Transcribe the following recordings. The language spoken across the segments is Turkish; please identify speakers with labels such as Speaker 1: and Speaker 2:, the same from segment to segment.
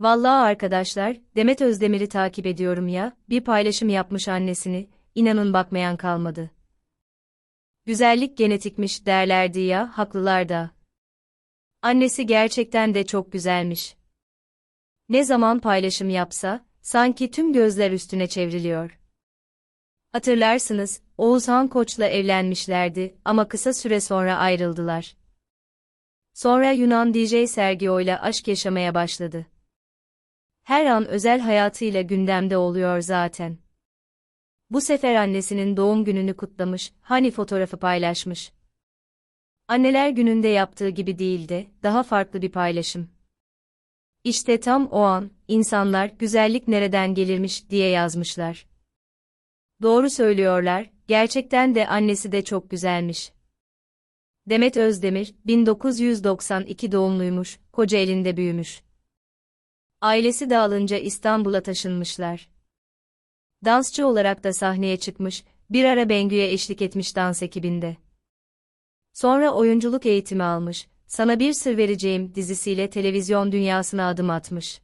Speaker 1: Vallahi arkadaşlar, Demet Özdemir'i takip ediyorum ya, bir paylaşım yapmış annesini, inanın bakmayan kalmadı. Güzellik genetikmiş derlerdi ya, haklılar da. Annesi gerçekten de çok güzelmiş. Ne zaman paylaşım yapsa, sanki tüm gözler üstüne çevriliyor. Hatırlarsınız, Oğuzhan Koç'la evlenmişlerdi ama kısa süre sonra ayrıldılar. Sonra Yunan DJ Sergio ile aşk yaşamaya başladı. Her an özel hayatıyla gündemde oluyor zaten. Bu sefer annesinin doğum gününü kutlamış, hani fotoğrafı paylaşmış. Anneler gününde yaptığı gibi değildi, daha farklı bir paylaşım. İşte tam o an, insanlar güzellik nereden gelirmiş diye yazmışlar. Doğru söylüyorlar, gerçekten de annesi de çok güzelmiş. Demet Özdemir, 1992 doğumluymuş, Kocaeli'nde büyümüş. Ailesi dağılınca İstanbul'a taşınmışlar. Dansçı olarak da sahneye çıkmış, bir ara Bengü'ye eşlik etmiş dans ekibinde. Sonra oyunculuk eğitimi almış, Sana Bir Sır Vereceğim dizisiyle televizyon dünyasına adım atmış.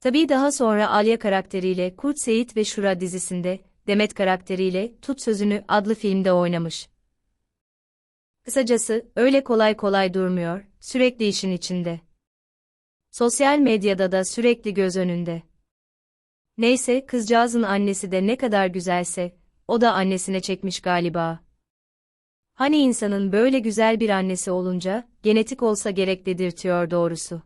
Speaker 1: Tabii daha sonra Alya karakteriyle Kurt Seyit ve Şura dizisinde, Demet karakteriyle Tut Sözünü adlı filmde oynamış. Kısacası, öyle kolay kolay durmuyor, sürekli işin içinde. Sosyal medyada da sürekli göz önünde. Neyse, kızcağızın annesi de ne kadar güzelse, o da annesine çekmiş galiba. Hani insanın böyle güzel bir annesi olunca, genetik olsa gerek dedirtiyor doğrusu.